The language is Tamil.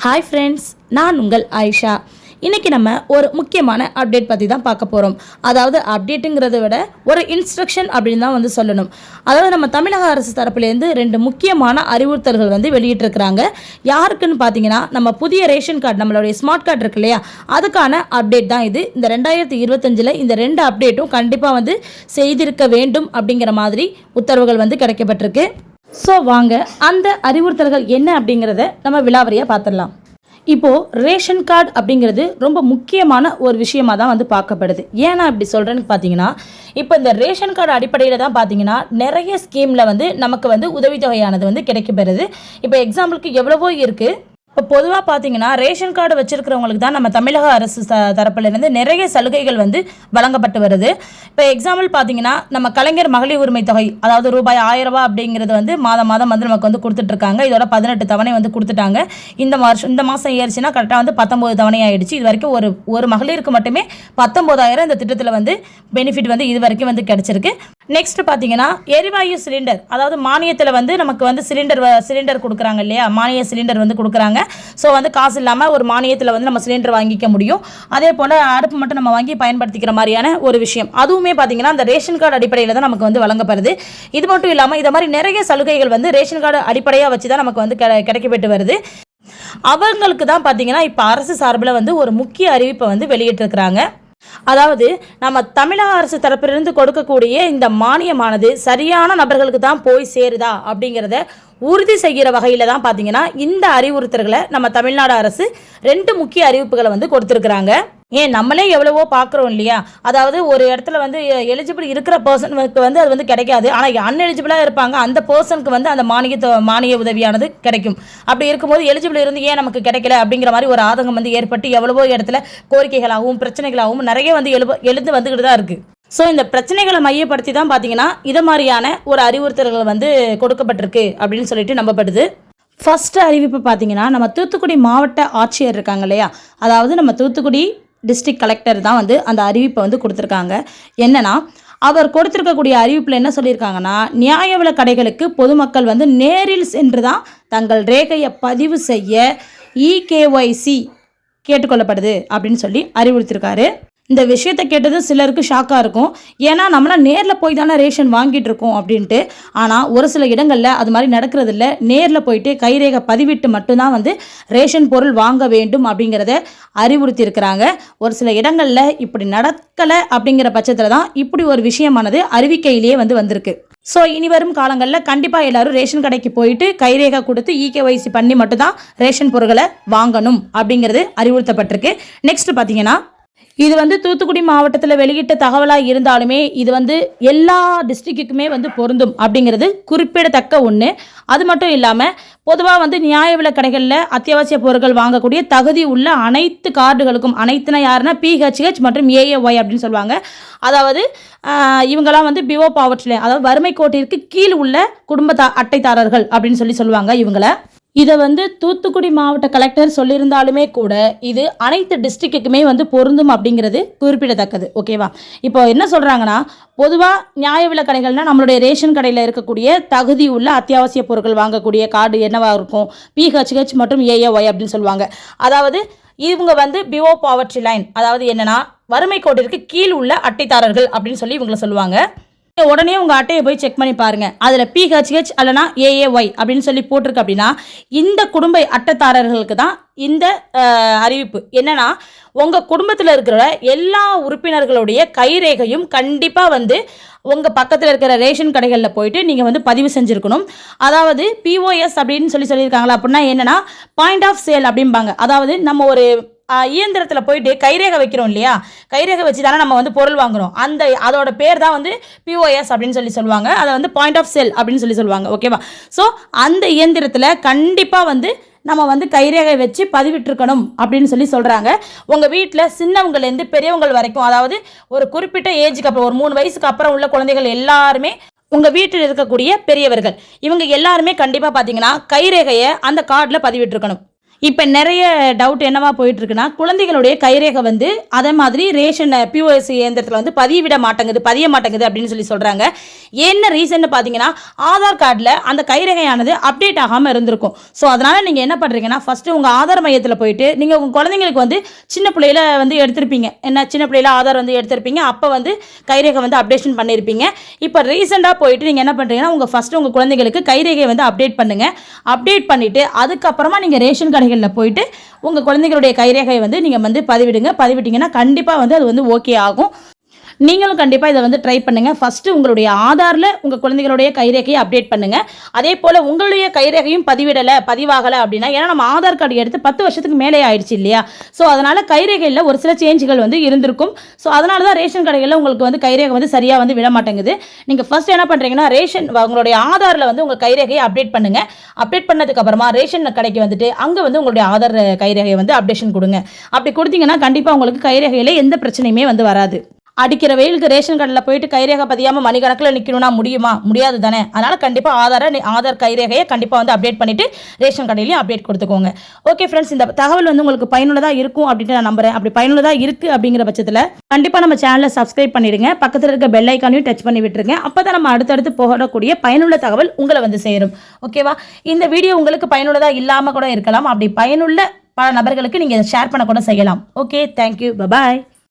ஹாய் ஃப்ரெண்ட்ஸ் நான் உங்கள் ஆயிஷா. இன்றைக்கி நம்ம ஒரு முக்கியமான அப்டேட் பற்றி தான் பார்க்க போகிறோம் அதாவது அப்டேட்டுங்கிறத விட ஒரு இன்ஸ்ட்ரக்ஷன் அப்படின்னு தான் வந்து சொல்லணும். அதாவது நம்ம தமிழக அரசு தரப்புலேருந்து ரெண்டு முக்கியமான அறிவுறுத்தல்கள் வந்து வெளியிட்டிருக்கிறாங்க. யாருக்குன்னு பார்த்தீங்கன்னா நம்ம புதிய ரேஷன் கார்டு நம்மளுடைய ஸ்மார்ட் கார்டு இருக்கு இல்லையா? அதுக்கான அப்டேட் தான் இது. இந்த ரெண்டாயிரத்தி இருபத்தஞ்சில் இந்த ரெண்டு அப்டேட்டும் கண்டிப்பாக வந்து செய்திருக்க வேண்டும் அப்படிங்கிற மாதிரி உத்தரவுகள் வந்து கிடைக்கப்பட்டிருக்கு. ஸோ வாங்க அந்த அறிவுறுத்தல்கள் என்ன அப்படிங்கிறத நம்ம விலாவரியாக பார்த்துடலாம் இப்போது ரேஷன் கார்டு அப்படிங்கிறது ரொம்ப முக்கியமான ஒரு விஷயமாக தான் வந்து பார்க்கப்படுது. ஏன் நான் இப்படி சொல்கிறேன்னு பார்த்தீங்கன்னா இப்போ இந்த ரேஷன் கார்டு அடிப்படையில் தான் பார்த்தீங்கன்னா நிறைய ஸ்கீமில் வந்து நமக்கு வந்து உதவித்தொகையானது வந்து கிடைக்கப்பெறுது இப்போ எக்ஸாம்பிளுக்கு எவ்வளவோ இருக்குது இப்போ பொதுவாக பார்த்தீங்கன்னா ரேஷன் கார்டு வச்சிருக்கிறவங்களுக்கு தான் நம்ம தமிழக அரசு ச தரப்பிலிருந்து நிறைய சலுகைகள் வந்து வழங்கப்பட்டு வருது. இப்போ எக்ஸாம்பிள் பார்த்தீங்கன்னா நம்ம கலைஞர் மகளிர் உரிமை தொகை அதாவது ரூபாய் ஆயிரம் ரூபாய் அப்படிங்கிறது வந்து மாதம் மாதம் வந்து நமக்கு வந்து கொடுத்துட்ருக்காங்க. இதோட பதினெட்டு தவணை வந்து கொடுத்துட்டாங்க. இந்த வருஷம் இந்த மாதம் ஏறிச்சுன்னா கரெக்டாக வந்து பத்தொம்போது தவணை ஆயிடுச்சு. இது வரைக்கும் ஒரு ஒரு மகளிருக்கு மட்டுமே பத்தொம்போதாயிரம் இந்த திட்டத்தில் வந்து பெனிஃபிட் வந்து இது வரைக்கும் வந்து கிடச்சிருக்கு. நெக்ஸ்ட் பார்த்தீங்கன்னா எரிவாயு சிலிண்டர் அதாவது மானியத்தில் வந்து நமக்கு வந்து சிலிண்டர் சிலிண்டர் கொடுக்குறாங்க இல்லையா? மானிய சிலிண்டர் வந்து கொடுக்குறாங்க. ஸோ வந்து காசு இல்லாமல் ஒரு மானியத்தில் வந்து நம்ம சிலிண்டர் வாங்கிக்க முடியும். அதே போல் அடுப்பு மட்டும் நம்ம வாங்கி பயன்படுத்திக்கிற மாதிரியான ஒரு விஷயம். அதுவுமே பார்த்தீங்கன்னா அந்த ரேஷன் கார்டு அடிப்படையில் தான் நமக்கு வந்து வழங்கப்படுது. இது மட்டும் இல்லாமல் இதை மாதிரி நிறைய சலுகைகள் வந்து ரேஷன் கார்டு அடிப்படையாக வச்சு தான் நமக்கு வந்து கிடைக்கப்பட்டு வருது. அவங்களுக்கு தான் பார்த்தீங்கன்னா இப்போ அரசு சார்பில் வந்து ஒரு முக்கிய அறிவிப்பை வந்து வெளியிட்டிருக்கிறாங்க. அதாவது நம்ம தமிழக அரசு தரப்பிலிருந்து கொடுக்கக்கூடிய இந்த மானியமானது சரியான நபர்களுக்கு தான் போய் சேருதா அப்படிங்கிறத உறுதி செய்கிற வகையில் தான் பார்த்தீங்கன்னா இந்த அறிவுறுத்தல்களை நம்ம தமிழ்நாடு அரசு ரெண்டு முக்கிய அறிவிப்புகளை வந்து கொடுத்துருக்குறாங்க. ஏன் நம்மளே எவ்வளவோ பார்க்குறோம் இல்லையா? அதாவது ஒரு இடத்துல வந்து எலிஜிபிள் இருக்கிற பர்சனுக்கு வந்து அது வந்து கிடைக்காது. ஆனால் அன்எலிஜிபிளாக இருப்பாங்க. அந்த பர்சனுக்கு வந்து அந்த மானிய மானிய உதவியானது கிடைக்கும். அப்படி இருக்கும்போது எலிஜிபிள் இருந்து ஏன் நமக்கு கிடைக்கல? அப்படிங்கிற மாதிரி ஒரு ஆதங்கம் வந்து ஏற்பட்டு எவ்வளவோ இடத்துல கோரிக்கைகளாகவும் பிரச்சனைகளாகவும் நிறைய வந்து எழுப எழுந்து வந்துக்கிட்டு தான் இருக்குது ஸோ இந்த பிரச்சனைகளை மையப்படுத்தி தான் பார்த்தீங்கன்னா இதை மாதிரியான ஒரு அறிவுறுத்தல்கள் வந்து கொடுக்கப்பட்டிருக்கு அப்படின்னு சொல்லிட்டு நம்பப்படுது. ஃபஸ்ட்டு அறிவிப்பு பார்த்தீங்கன்னா நம்ம தூத்துக்குடி மாவட்ட ஆட்சியர் இருக்காங்க இல்லையா? அதாவது நம்ம தூத்துக்குடி டிஸ்ட்ரிக்ட் கலெக்டர் தான் வந்து அந்த அறிவிப்பை வந்து கொடுத்துருக்காங்க. என்னென்னா அவர் கொடுத்துருக்கக்கூடிய அறிவிப்பில் என்ன சொல்லியிருக்காங்கன்னா நியாய விலை கடைகளுக்கு பொதுமக்கள் வந்து நேரில் சென்று தான் தங்கள் ரேகையை பதிவு செய்ய இகேஒய்சி கேட்டுக்கொள்ளப்படுது அப்படின்னு சொல்லி அறிவுறுத்திருக்காரு. இந்த விஷயத்தை கேட்டது சிலருக்கு ஷாக்காக இருக்கும். ஏன்னா நம்மளாம் நேரில் போய் தானே ரேஷன் வாங்கிட்டு இருக்கோம் அப்படின்ட்டு. ஆனால் ஒரு சில இடங்களில் அது மாதிரி நடக்கிறது இல்லை நேரில் போயிட்டு கைரேகை பதிவிட்டு மட்டும்தான் வந்து ரேஷன் பொருள் வாங்க வேண்டும் அப்படிங்கிறத அறிவுறுத்தி இருக்கிறாங்க ஒரு சில இடங்களில் இப்படி நடக்கலை அப்படிங்கிற பட்சத்தில் தான் இப்படி ஒரு விஷயமானது அறிவிக்கையிலேயே வந்து வந்திருக்கு. ஸோ இனி வரும் காலங்களில் கண்டிப்பாக எல்லாரும் ரேஷன் கடைக்கு போயிட்டு கைரேகை கொடுத்து இகேஒய்சி பண்ணி மட்டும்தான் ரேஷன் பொருட்களை வாங்கணும் அப்படிங்கிறது அறிவுறுத்தப்பட்டிருக்கு. நெக்ஸ்ட் பார்த்தீங்கன்னா இது வந்து தூத்துக்குடி மாவட்டத்தில் வெளியிட்ட தகவலாக இருந்தாலுமே இது வந்து எல்லா டிஸ்ட்ரிக்ட்டுக்குமே வந்து பொருந்தும் அப்படிங்கிறது குறிப்பிடத்தக்க ஒன்று அது மட்டும் இல்லாமல் பொதுவாக வந்து நியாய விலை கடைகளில் அத்தியாவசிய பொருட்கள் வாங்கக்கூடிய தகுதி உள்ள அனைத்து கார்டுகளுக்கும் அனைத்துனா யாருன்னா பிஹெச்ஹெச் மற்றும் ஏஏஒய் அப்படின்னு சொல்லுவாங்க. அதாவது இவங்கெல்லாம் வந்து பிஓ பாவர்ட்டில் அதாவது வறுமை கோட்டிற்கு கீழ் உள்ள குடும்ப அட்டைதாரர்கள் அப்படின்னு சொல்லி சொல்லுவாங்க இவங்களை. இதை வந்து தூத்துக்குடி மாவட்ட கலெக்டர் சொல்லியிருந்தாலுமே கூட இது அனைத்து டிஸ்ட்ரிக்ட்டுக்குமே வந்து பொருந்தும் அப்படிங்கிறது குறிப்பிடத்தக்கது. ஓகேவா? இப்போ என்ன சொல்கிறாங்கன்னா பொதுவாக நியாய விலை கடைகள்னால் நம்மளுடைய ரேஷன் கடையில் இருக்கக்கூடிய தகுதி உள்ள அத்தியாவசிய பொருட்கள் வாங்கக்கூடிய கார்டு என்னவாக இருக்கும்? பிஹெச்ஹெச் மற்றும் ஏஏஒய் அப்படின்னு சொல்லுவாங்க. அதாவது இவங்க வந்து பிஓ பாவர்ட்டி லைன் அதாவது என்னன்னா வறுமை கோட்டிற்கு கீழ் உள்ள அட்டைதாரர்கள் அப்படின்னு சொல்லி இவங்களை சொல்லுவாங்க. உடனே உங்கள் அட்டையை போய் செக் பண்ணி பாருங்க. அதில் பிஹெச்ஹெச் அல்லனா ஏஏஒய் அப்படின்னு சொல்லி போட்டிருக்கு அப்படின்னா இந்த குடும்ப அட்டைதாரர்களுக்கு தான் இந்த அறிவிப்பு. என்னன்னா உங்கள் குடும்பத்தில் இருக்கிற எல்லா உறுப்பினர்களுடைய கைரேகையும் கண்டிப்பாக வந்து உங்கள் பக்கத்தில் இருக்கிற ரேஷன் கடைகளில் போயிட்டு நீங்கள் வந்து பதிவு செஞ்சுருக்கணும். அதாவது பிஓஎஸ் அப்படின்னு சொல்லி சொல்லியிருக்காங்களா அப்படின்னா என்னன்னா பாயிண்ட் ஆஃப் சேல் அப்படிம்பாங்க. அதாவது நம்ம ஒரு இயந்திரத்தில் போயிட்டு கைரேகை வைக்கிறோம் இல்லையா? கைரேகை வச்சு தானே நம்ம வந்து பொருள் வாங்குகிறோம் அந்த அதோட பேர் தான் வந்து பிஓஎஸ் அப்படின்னு சொல்லி சொல்லுவாங்க. அதை வந்து பாயிண்ட் ஆஃப் செல் அப்படின்னு சொல்லி சொல்லுவாங்க. ஓகேவா ஸோ அந்த இயந்திரத்தில் கண்டிப்பாக வந்து நம்ம வந்து கைரேகை வச்சு பதிவிட்டிருக்கணும் அப்படின்னு சொல்லி சொல்கிறாங்க உங்கள் வீட்டில் சின்னவங்கலேருந்து பெரியவங்கள் வரைக்கும் அதாவது ஒரு குறிப்பிட்ட ஏஜுக்கு அப்புறம் ஒரு மூணு வயசுக்கு அப்புறம் உள்ள குழந்தைகள் எல்லாருமே உங்கள் வீட்டில் இருக்கக்கூடிய பெரியவர்கள். இவங்க எல்லாருமே கண்டிப்பாக பார்த்தீங்கன்னா கைரேகையை அந்த கார்டில் பதிவிட்டிருக்கணும். இப்போ நிறைய டவுட் என்னவா போயிட்டுருக்குன்னா குழந்தைகளுடைய கைரேகை வந்து அதே மாதிரி ரேஷன் பிஓஎஸ் இயந்திரத்தில் வந்து பதிவிட மாட்டேங்குது பதிய மாட்டேங்குது அப்படின்னு சொல்லி சொல்கிறாங்க என்ன ரீசன் பார்த்தீங்கன்னா ஆதார் கார்டில் அந்த கைரேகையானது அப்டேட் ஆகாமல் இருந்திருக்கும். ஸோ அதனால் நீங்கள் என்ன பண்ணுறீங்கன்னா ஃபஸ்ட்டு உங்கள் ஆதார் மையத்தில் போயிட்டு நீங்கள் உங்கள் குழந்தைங்களுக்கு வந்து சின்ன பிள்ளையில வந்து எடுத்திருப்பீங்க. என்ன சின்ன பிள்ளையில ஆதார் வந்து எடுத்திருப்பீங்க அப்போ வந்து கைரேகை வந்து அப்டேஷன் பண்ணியிருப்பீங்க இப்போ ரீசெண்டாக போயிட்டு நீங்கள் என்ன பண்ணுறீங்கன்னா உங்கள் ஃபஸ்ட்டு உங்கள் குழந்தைங்களுக்கு கைரேகையை வந்து அப்டேட் பண்ணுங்கள் அப்டேட் பண்ணிவிட்டு அதுக்கப்புறமா நீங்கள் ரேஷன் கடைகளில் போயிட்டு உங்கள் குழந்தைகளுடைய கைரேகையை வந்து நீங்கள் வந்து பதிவிடுங்க. பதிவிட்டீங்கன்னா கண்டிப்பாக வந்து அது வந்து ஓகே ஆகும். நீங்களும் கண்டிப்பாக இதை வந்து ட்ரை பண்ணுங்கள் ஃபஸ்ட்டு உங்களுடைய ஆதாரில் உங்கள் குழந்தைகளுடைய கைரேகையை அப்டேட் பண்ணுங்கள் அதே போல் உங்களுடைய கைரேகையும் பதிவிடலை பதிவாகலை அப்படின்னா ஏன்னா நம்ம ஆதார் கார்டு எடுத்து பத்து வருஷத்துக்கு மேலே ஆயிடுச்சு இல்லையா? ஸோ அதனால் கைரேகையில் ஒரு சில சேஞ்சுகள் வந்து இருந்திருக்கும். ஸோ அதனால தான் ரேஷன் கடைகளில் உங்களுக்கு வந்து கைரேகை வந்து சரியாக வந்து விட மாட்டேங்குது. நீங்கள் ஃபஸ்ட் என்ன பண்ணுறீங்கன்னா ரேஷன் உங்களுடைய ஆதாரில் வந்து உங்கள் கைரேகையை அப்டேட் பண்ணுங்கள் அப்டேட் பண்ணதுக்கப்புறமா ரேஷன் கடைக்கு வந்துட்டு அங்கே வந்து உங்களுடைய ஆதார் கைரேகையை வந்து அப்டேஷன் கொடுங்க. அப்படி கொடுத்தீங்கன்னா கண்டிப்பாக உங்களுக்கு கைரேகையில் எந்த பிரச்சனையுமே வந்து வராது. அடிக்கிற வெயிலுக்கு ரேஷன் கடையில் போயிட்டு கைரேகை பதியாமல் மணிக்கணக்கில் நிற்கணும்னா முடியுமா? முடியாது தானே. அதனால் கண்டிப்பாக ஆதார ஆதார் கைரேகையை கண்டிப்பாக வந்து அப்டேட் பண்ணிவிட்டு ரேஷன் கடையிலையும் அப்டேட் கொடுத்துக்கோங்க. ஓகே ஃப்ரெண்ட்ஸ் இந்த தகவல் வந்து உங்களுக்கு பயனுள்ளதாக இருக்கும் அப்படின்ட்டு நான் நம்புறேன். அப்படி பயனுள்ளதாக இருக்குது அப்படிங்கிற பட்சத்தில் கண்டிப்பாக நம்ம சேனலை சப்ஸ்கிரைப் பண்ணிடுங்க. பக்கத்தில் இருக்க பெல் ஐக்கானையும் டச் பண்ணி விட்டுருங்க. அப்போ தான் நம்ம அடுத்தடுத்து போகக்கூடிய பயனுள்ள தகவல் உங்களை வந்து சேரும். ஓகேவா இந்த வீடியோ உங்களுக்கு பயனுள்ளதாக இல்லாமல் கூட இருக்கலாம். அப்படி பயனுள்ள பல நபர்களுக்கு நீங்கள் ஷேர் பண்ண கூட செய்யலாம். Okay thank you bye bye